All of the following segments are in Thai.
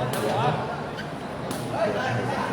Thank you.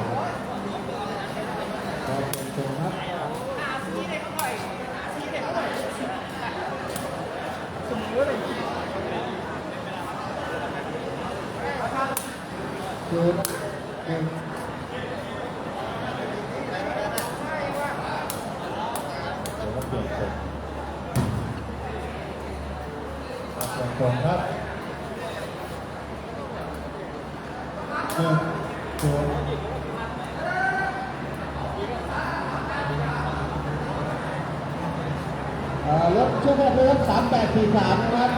รถช่วยแม่ด้วยครับสามแปดสี่สามนะครับ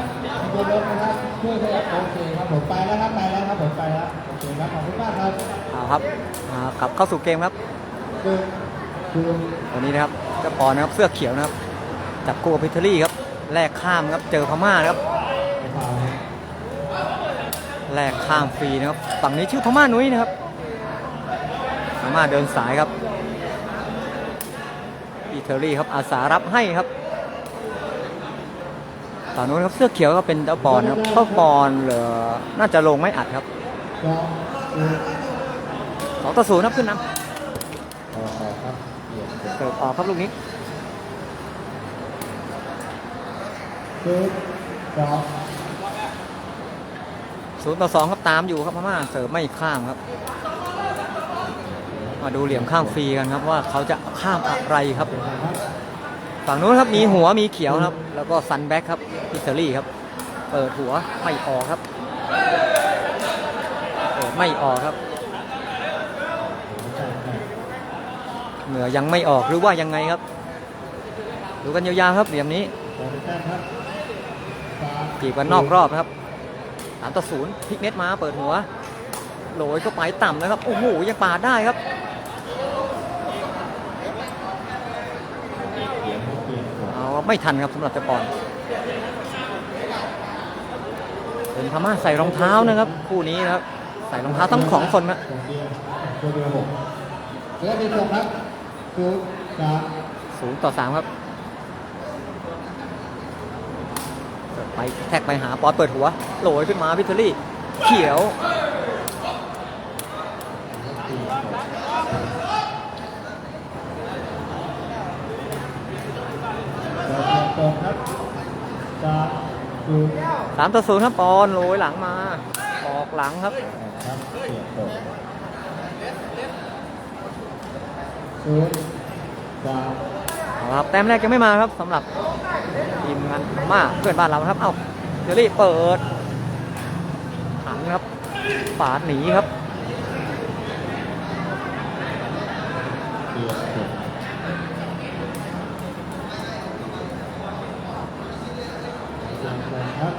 เดินรถนะครับช่วยด้วยครับโอเคครับผมไปแล้วครับไปแล้วครับผมไปแล้วโอเคครับขอบคุณมากครับเอาครับอ่ากลับเข้าสู่เกมครับหนึ่งศูนย์วันนี้นะครับเจ้าปอนนะครับเสื้อเขียวนะครับจับคู่กับพิทเทอรี่ครับแลกข้ามครับเจอพม่านะครับไปเปล่านะแลกข้ามฟรีนะครับฝั่งนี้ชื่อพม่านุ้ยนะครับพม่าเดินสายครับพิทเทอรี่ครับอาสารับให้ครับ ฝั่งนู้นครับเสื้อเขียวก็เป็นเจ้าปอนครับเข้าปอนเหลือน่าจะลงไม่อัดครับสองต่อศูนย์ครับขึ้นนต่อต่อครับเปลี่ยนตรงำเสิร์ฟออกครับลูกนี้ศูนย์สองศูนย์ต่อสองครับตามอยู่ครับพม่าเสิร์ฟไม่ข้ามครับ มาดูเหลี่ยมข้ามฟรีกันครับว่าเขาจะข้ามอะไรครับ ฝั่งนู้นครับมีหัวมีเขียวครับ แล้วก็ซันแบ็คครับพิเซอรี่ครับ เปิดหัวไม่ออกครับเปิดไม่ออกครับ เหนือยังไม่ออกหรือว่ายังไงครับ ดูกันยาวๆครับเหลี่ยมนี้จีบกันนอกรอบนะครับสามต่อศูนย์พลิกเน็ตมาเปิดหัวโหลยเข้าไปต่ำนะครับ โอ้โหยังปาดได้ครับ เปลี่ยนเปลี่ยนก่อน เอา ไม่ทันครับสำหรับเจาปอนเป็นพม่าใส่รองเท้านะครับ คู่นี้นะครับ ใส่รองเท้าทั้งสองคนนะตัวเดียวตัวเดียวหกแล้วมีส่งครับศูนย์สามศูนย์ต่อสามครับไปแท็กไปหาปอนเปิดหัวโหลยขึ้นมาพิทเทอรี่ เขียว ต่อเปลี่ยนตรงครับสามศูนย์ สามต่อศูนย์ครับปอนโหลยหลังมา ออกหลังครับครับเปลี่ยนตรงศูนย์สามเอาละครับแต้มแรกยังไม่มาครับสำหรับทีมงานมาเพื่อนบ้านเราครับ เอ้าเจอรี่เปิดหันครับปาดหนีครับ เปลี่ยนตรงเปลี่ยนตรงครับ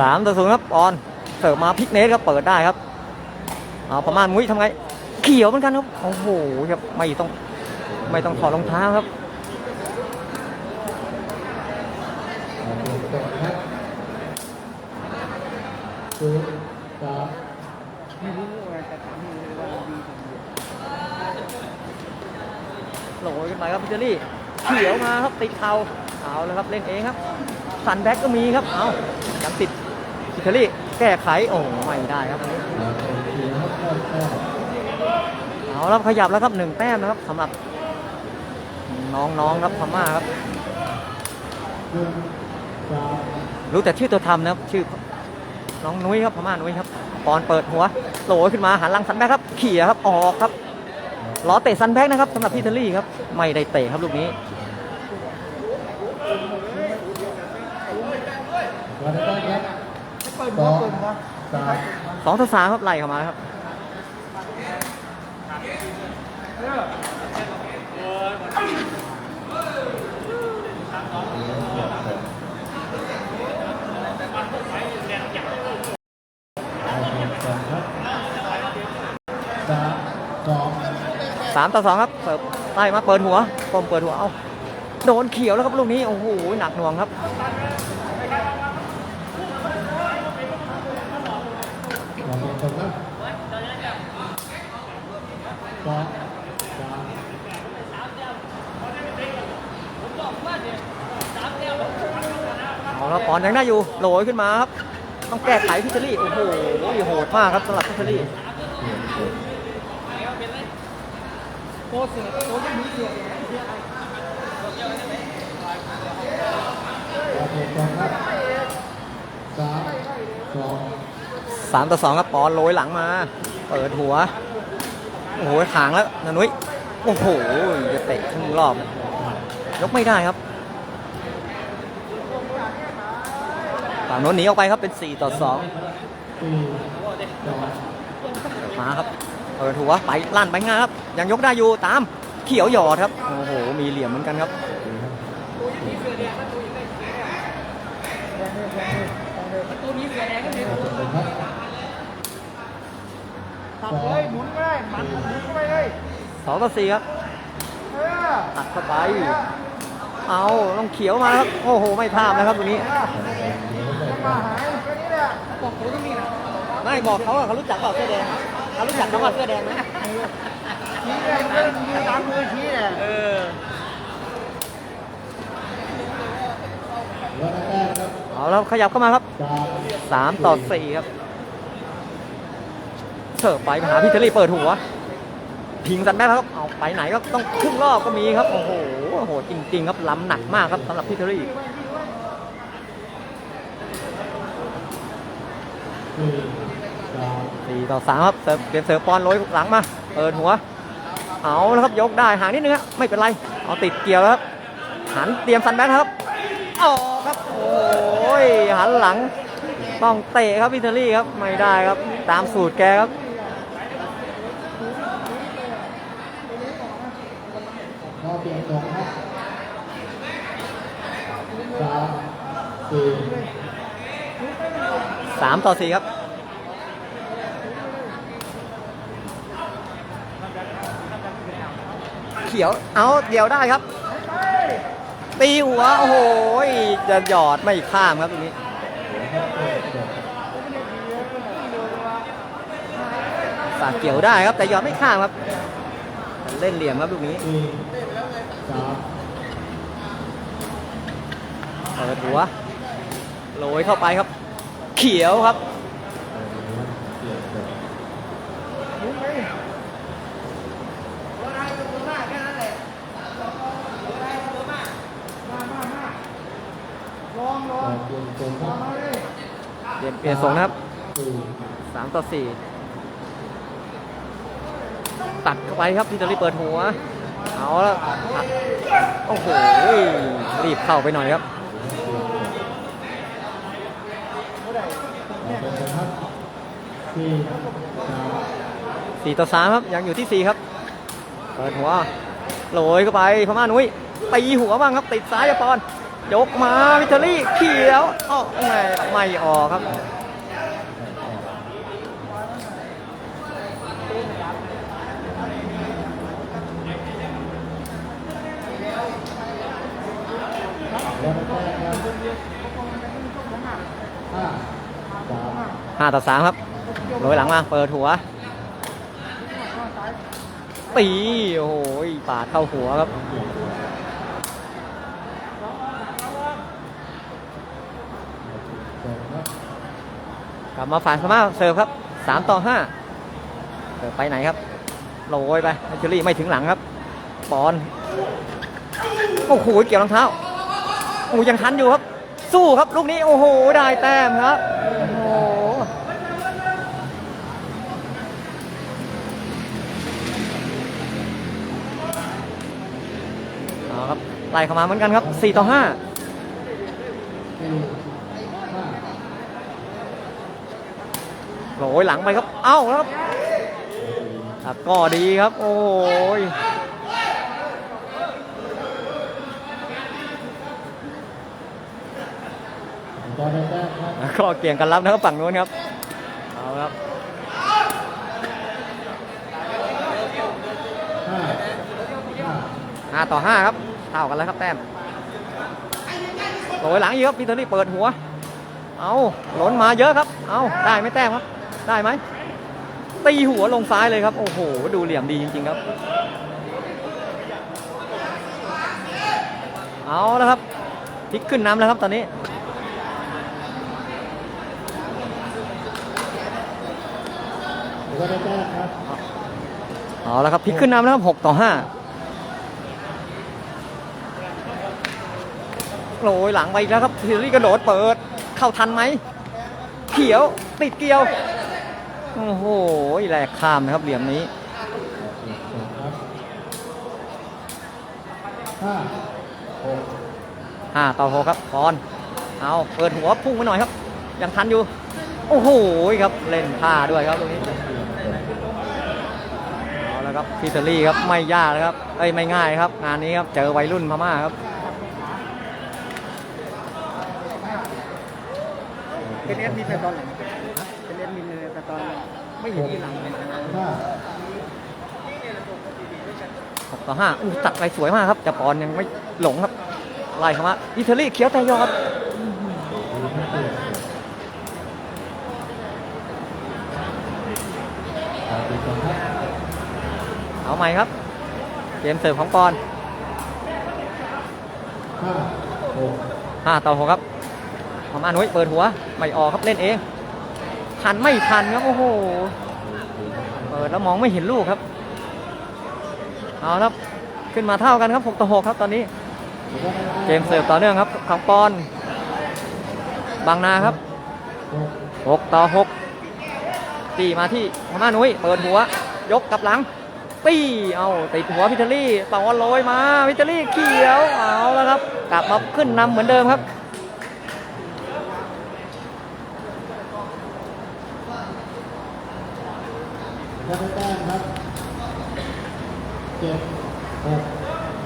สามต่อศูนย์ครับปอนเสิร์ฟมาพิกเนสครับเปิดได้ครับเอาประมาณมุ้ยทำไงเขียวเหมือนกันครับโอ้โหครับไม่ต้องไม่ต้องถอดรองเท้าครับเอาเปลี่ยนตรงครับศูนย์สามโหลขึ้นไปครับพิจารี่เขียวมาครับติดเท้าเอาแล้วครับเล่นเองครับ สันแบ็กก็มีครับ เอายังติดพิจารี่แก้ไข โอ้ไม่ได้ครับนี้เอาเป็นทีมครับได้แต้มเอาแล้วขยับแล้วครับหนึ่งแต้มนะครับสำหรับน้องๆครับพม่าครับ รู้แต่ชื่อตัวทำนะครับ ชื่อน้องนุ้ยครับพม่านุ้ยครับปอนเปิดหัวโหลยขึ้นมาหันหลังสันแบ็กครับเขี่ยครับออกครับล้อเตะสันแบ็กนะครับสำหรับพิทเทอรี่ครับ ไม่ได้เตะครับลูกนี้ เราได้แต้มครับสองสามสองต่อสามครับไล่เข้ามาครับเอาเป็นสองครับสามสองสามต่อสองครับเปิดไล่มาเปิดหัวปมเปิดหัวเอาโดนเขียวแล้วครับลูกนี้โอ้โหหนักหน่วงครับ เราเป็นตรงครับสองสาม เอาแล้วปอนยังได้อยู่โหลยขึ้นมาครับต้องแก้ไขพิชลี่โอ้โหโหดมากครับสำหรับพิชลี่สามสองสามต่อสองครับปอนโรยหลังมา เปิดหัว โอ้โหขางแล้วนานุ้ยโอ้โหจะเตะครึ่งรอบ ยกไม่ได้ครับฝั่งโน้นหนีออกไปครับเป็น 4 ต่อ2มาครับเปิดหัวไปลั่นไปง่ายครับ ยังยกได้อยู่ตามเขียวหยอดครับ โอ้โห มีเหลี่ยมเหมือนกันครับครับตัดเลย หมุนก็ได้หมันหมุนเข้าไปเลยสองต่อสี่ครับเออตัดเข้าไป เอาต้องเขียวมาครับ โอ้โห ไม่พลาดนะครับตรงนี้มาหายแค่นี้แหละบอกกูต้องมีนะไม่บอกเขาอะเขารู้จักเปล่าเสื้อแดงเขารู้จักน้องว่าเสื้อแดงไหมชี้แดงเลยยืนตามมือชี้แหละเออแล้วแรกครับเอาแล้วขยับเข้ามาครับสามสามต่อสี่ครับ เสิร์ฟไปหาพี่เทอรี่เปิดหัวพิงสันแม่ครับเอาไปไหนก็ต้องครึ่งรอบก็มีครับ โอ้โหโหจริง ๆ ครับล้ำหนักมากครับสำหรับพี่เทอรี่สี่สามสี่ต่อสามครับเสิร์ฟเปลี่ยนเสิร์ฟปอนโรยหลังมาเปิดหัว เอาแล้วครับยกได้ห่างนิดนึงครับไม่เป็นไร เอาติดเกี่ยวแล้วครับหันเตรียมสันแบ็คครับออกครับ โอ้ยหันหลัง ต้องเตะครับพี่เทอรี่ครับ ไม่ได้ครับ ตามสูตรแกครับ ข้องครับสามสี่สามต่อสี่ครับเขียว เอาเดียวได้ครับ ตีหัว โอ้โห จะหยอดไม่ข้ามครับตรงนี้ฝาเกี่ยวได้ครับ แต่หยอดไม่ข้ามครับ เล่นเหลี่ยมครับลูกนี้ เปิดหัวโรยเข้าไปครับ เขียวครับเปลี่ยนเปลี่ยนตรงคลรัองบมาเลยเปลี่งนะครับสามต่อสี่ตัดเข้าไปครับพี่ตอรี่เปิดหัว เอาแล้วโอ้โหรีบเข้าไปหน่อยครับสี่ต่อสามครับยังอยู่ที่สี่ครับเปิดหัวโรยเข้าไปพม่านุ้ยตีหัวบ้างครับติดซ้ายปอนยกมาวิตอรี่เขียวอ้อไม่ไม่ออกครับ แล้วแรกครับ ห้าต่อสามครับโรยหลังมา เปิดหัว ตี โอ้โหปาดเข้าหัวครับกลับมาฝ่ายพม่าเสิร์ฟครับสามต่อห้าเสิร์ฟไปไหนครับโรยไปเชอรี่ไม่ถึงหลังครับปอน โอ้โห เกี่ยวรองเท้าโอ้โหยังทันอยู่ครับ สู้ครับลูกนี้โอ้โหได้แต้มครับโอ้โหเอาครับไล่เข้ามาเหมือนกันครับ 4 ต่อ5สี่ห้าโรยหลังไปครับ เอ้าครับครับก็ดีครับ โอ้ย ตอนแร กครับก็เกี่ยงกันรับนะครับฝั่งนู้นครับ เอาครับห้าห้า5ต่อ5ครับ เท่ากันแล้วครับแต้มโรยหลังอีกครับพีเตอรี่เปิดหัว เอาหล่นมาเยอะครับ เอาได้ไหมแต้มครับ ได้ไหม ตีหัวลงซ้ายเลยครับ โอ้โห ดูเหลี่ยมดีจริงๆครับ เอาแล้วครับพลิกขึ้นน้ำแล้วครับตอนนี้ ก็ได้แต้มครับเอาแล้วครับพลิกขึ้นนำแล้วครับ6ต่อ5โรยหลังไปอีกแล้วครับฮิลลี่กระโดดเปิด เข้าทันไหม เขียวติดเกี่ยว โอ้โหแหลกข้ามนะครับเหลี่ยมนี้ห้าหก5ต่อ6ครับปอนเอาเปิดหัวพุ่งไปหน่อยครับ ยังทันอยู่ โอ้โหครับเล่นท่าด้วยครับตรงนี้ ครับพิเตอรี่ครับไม่ยากเลยครับเอ้ยไม่ง่ายครับ งานนี้ครับเจอวัยรุ่นพม่าครับเป็นเอสมีแต่ตอนไหนเป็นเอสมีแต่ตอนไม่เห็นที่หลังเลยห้าหกต่อห้าอู้ตัดไปสวยมากครับแต่ปอนยังไม่หลงครับไล่เข้ามาอิตาลีเขียวแต่ยอดตามไปก่อนครับ เอาใหม่ครับ เกมเสิร์ฟของปอนห้าหห้าต่อหกครับพม่านุ้ยเปิดหัว ไม่ออกครับเล่นเอง ทันไม่ทันครับ โอ้โห เปิดแล้วมองไม่เห็นลูกครับ เอาครับ ขึ้นมาเท่ากันครับหกต่อหกครับตอนนี้ เกมเสิร์ฟต่อเนื่องครับของปอน บางนาครับหก6ต่อ6ตีมาที่พม่านุ้ยเปิดหัว ยกกลับหลัง ตีเอาติดหัวพิทารี่ต่อลอยมาพิทารี่เขียวเอาแล้วครับ กลับมาขึ้นนำเหมือนเดิมครับ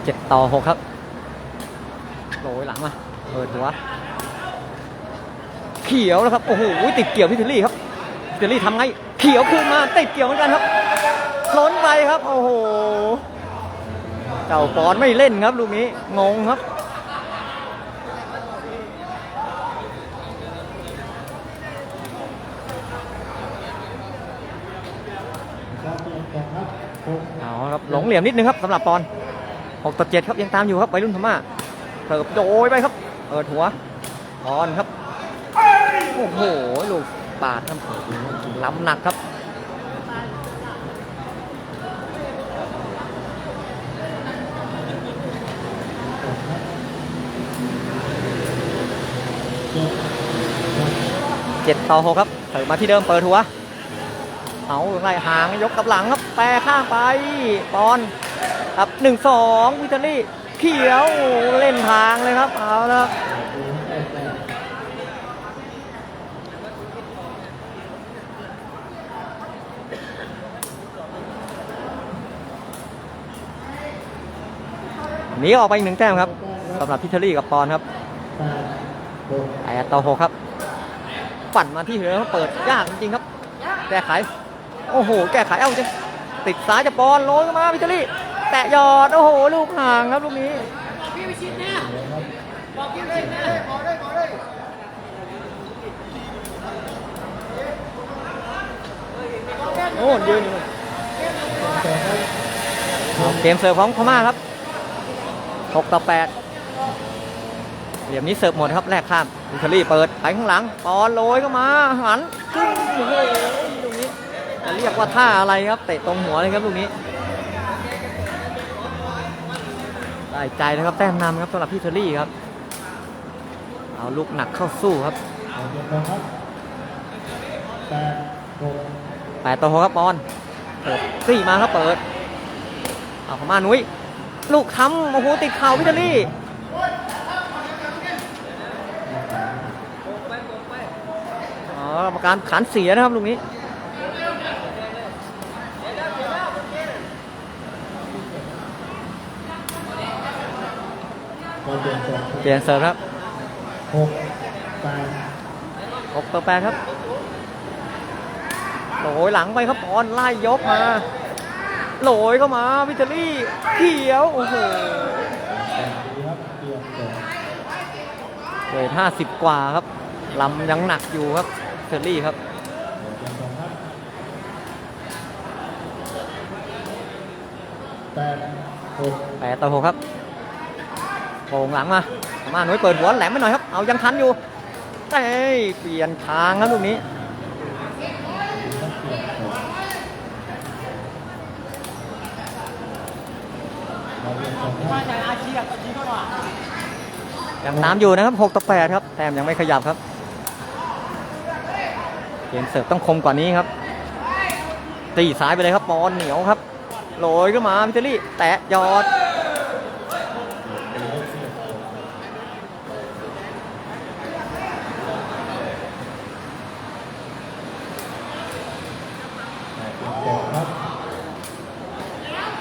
เจ็ดต่อ6ครับโรยหลังมาเปิดหัวเขียวแล้วครับ โอ้โหติดเกี่ยวพิทารี่ครับพิทารี่ทำไง เขียวขึ้นมาติดเกี่ยวเหมือนกันครับ ล้นไปครับ โอ้โห เจ้าปอนไม่เล่นครับลูกนี้ งงครับเอนครับหกเอาครับหลงเหลี่ยมนิดนึงครับสำหรับปอน6ต่อ7ครับยังตามอยู่ครับวัยรุ่นพม่าเสิร์ฟโดยไปครับเปิดหัวปอนครับ โอ้โห ลูกปาดครับล้ำหนักครับ เจ็ดหก 7ต่อ6ครับเสิร์ฟมาที่เดิมเปิดหัวเอาไล่หางยกกับหลังครับแปรข้างไปปอนครับหนึ่งสองวิตาลี่เขียวเล่นทางเลยครับเอาแล้วหนีออกไปอีกหนึ่งแต้มครับสำหรับพิทารี่กับปอนครับแปดหกแปดต่อหกครับ ปั่นมาที่เหือเปิดยากจริงๆครับ แก้ไข โอ้โห แก้ไขเอ้าจริงติดซ้ายจะปอนโรยเข้ามาพิทารี่แตะยอด โอ้โห ลูกห่างครับลูกนี้โอ้ยืนอยู่เกมเสิร์ฟของพม่าครับ 6 ต่อ 8 เหลี่ยมนี้เสิร์ฟหมดครับแรกข้ามอิตาลีเปิดไปข้างหลังปอนโรยเข้ามาหันครึ่งโอ้โหลูกนี้จะเรียกว่าท่าอะไรครับเตะตรงหัวเลยครับลูกนี้ได้ใจนะครับแต้มนำครับสำหรับพิทารี่ครับ เอาลูกหนักเข้าสู้ครับเอาเปลี่ยนก่อนครับแปดต่อหกครับปอนเปิดซี่มาครับเปิด เอาข้ามานุ้ยลูกค้ำโอ้โหติดเข่าพิทารี่รม การขันเสียนะครับลูกนี้เปลี่ยนก่อนครับเปลี่ยนเสิร์ฟครับหกแปดหกต่อแปดครับโหยหลังไปครับปอนไล่ยกมาโหลยเข้ามาพิทารี่เขียวโอ้โหเกียนก่อนเวทห้าสิบกว่าครับลำยังหนักอยู่ครับ เคอรี่ครับแปดต่อหกครับโงหลังมามาหน่วยเปิดหัวแหลมไม่หน่อยครับ เอายังทันอยู่เอ้ยเปลี่ยนทางครับลูกนี้ยังตามอยู่นะครับ 6 ต่อ 8 ครับ แต้มยังไม่ขยับครับ เกมเสิร์ฟต้องคมกว่านี้ครับ ตีซ้ายไปเลยครับบอลเหนียวครับโรยก็มาพิเตอรี่ แตะยอด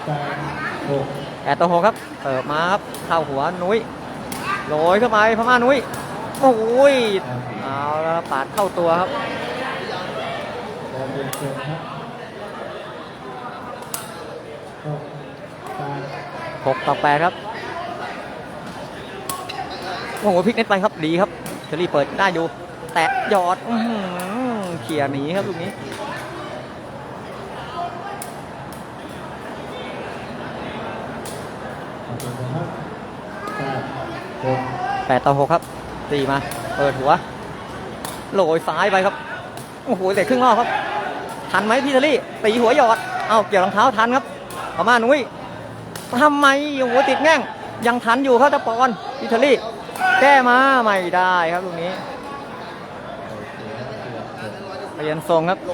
แปดหกแอตโตโฮครับเปิดมาครับเข้าหัวนุ้ยโรยเข้าไปพม่านุ้ยโอ้ยเอาแล้วปาดเข้าตัวครับ บอลเย็นเกินครับหกต่อแปครับโอ้โหพลิกเน็ตไปครับดีครับเชอรี่เปิดได้อยู่ แตะยอดอืเขี่ยหนีครับลูกนี้แปดต่อ6ครับตีมา เปิดหัวโรยซ้ายไปครับ โอ้โหแต่ครึ่งรอบครับ ทันไหมพี่เชอรี่ตีหัวหยอดเอาเกี่ยวรองเท้าทันครับพม่านุ้ยทำไมโอ้โหติดแง่งยังทันอยู่ครับตะปอนพี่เชอรี่แก้มาไม่ได้ครับลูกนี้เปลี่ยนทรงครับต่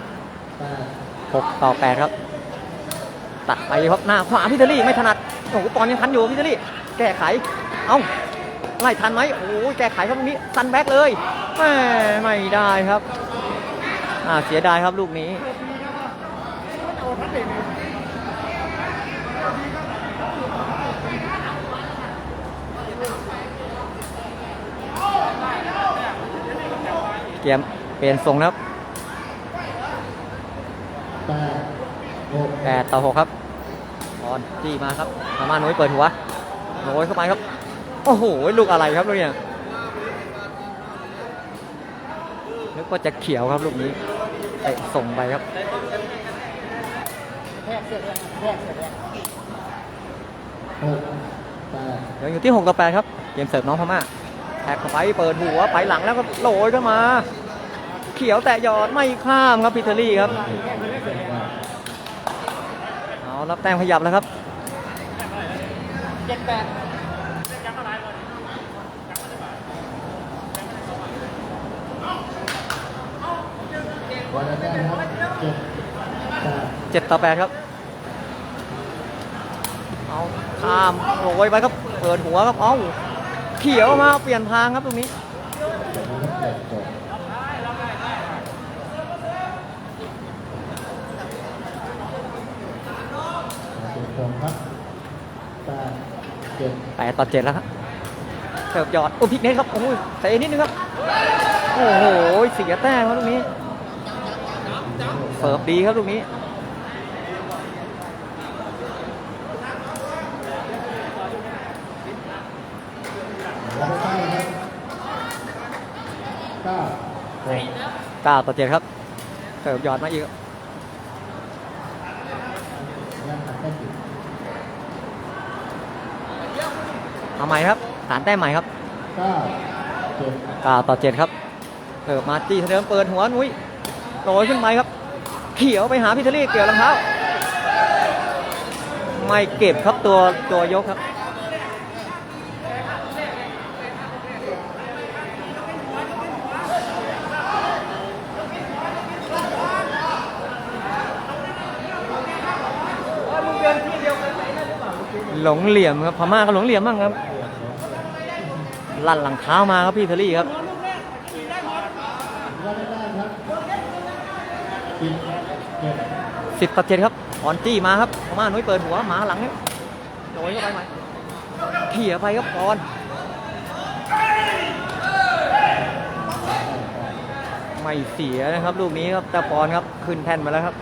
อ 6 ต่อ 8 ครับ ตัดไปครับหน้าขวาพี่เทอรี่ไม่ถนัดโอ้โหตอนยังทันอยู่พี่เทอรี่ แก้ไข เอ้าไล่ทันไหมโอ้แก้ไขครับลูกนี้ซันแบ็กเลยแม่ไม่ได้ครับอ่าเสียดายครับลูกนี้เกมเปลี่ยนทรงครับ แปดต่อหกครับบอลจี้มาครับมามาโน้ยเปิดหัวโน้ยเข้าไปครับ โอ้โห ลูกอะไรครับลูกเนี่ยนึกว่าจะเขียวครับลูกนี้เตะส่งไปครับยังอยู่ที่6ต่อ8ครับ เกมเสิร์ฟน้องพม่าแท็กเข้าไปเปิดหัวไปหลังแล้วก็โหลยเข้ามา เขียวแตะยอดไม่ข้ามครับพิเทอรี่ครับเอารับแต้มขยับแล้วครับวันละแต้มครับเจ็ดต่อ8ครับ เอาข้ามโรยไปครับ เปิดหัวครับ เอาเขียวมาเปลี่ยนทางครับตรงนี้ เจ็ดเจ็ดจบเจ็ด สองครับแปดเจ็ด8ต่อ7แล้วครับเสิร์ฟยอดโอ้พลิกเน็ตครับโอ้ยเตะนิดนึงครับโอ้โหเสียแต้มครับตรงนี้เสิร์ฟดีครับตรงนี้แล้วก็ใกล้ครับเก้าหก9ต่อ7ครับเสิร์ฟยอดมาอีกครับ ยังหักได้สิบ เอาใหม่ครับฐานแต้มใหม่ครับเก้าเจ็ด9ต่อ7ครับเสิร์ฟมาจี้เดิมเปิดหัวนุ้ยโรยขึ้นไปครับ เขียวไปหาพิทลี่เกี่ยวรองเท้าไม่เก็บครับตัวตัวยกครับ หลงเหลี่ยมครับพม่าก็หลงเหลี่ยมบ้างครับลั่นหลังเท้ามาครับพี่เทอรี่ครับสิบเจ็ดสิบต่อเจ็ดครับออนจี้มาครับพม่านุ้ยเปิดหัวหมาหลังครับโดยเข้าไปใหม่เขี่ยไปครับออนไม่เสียนะครับลูกนี้ครับตาปอนครับขึ้นแท่นมาแล้วครับ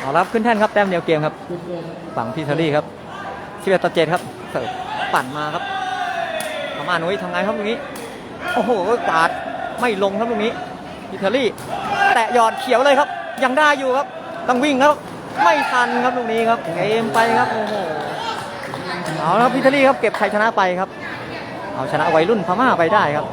เอารับขึ้นแท่นครับแต้มเดียวเกมครับ ฝั่งพิทารี่ครับ11ต่อ7ครับเสิร์ฟปั่นมาครับพม่านุ้ยทำไงครับตรงนี้ โอ้โหกาดไม่ลงครับตรงนี้พิทารี่ แตะยอดเขียวเลยครับ ยังได้อยู่ครับ ต้องวิ่งครับ ไม่ทันครับตรงนี้ครับเกมไปครับ โอ้โห เอาละครับพิทารี่ครับเก็บชัยชนะไปครับ เอาชนะวัยรุ่นพม่าไปได้ครับ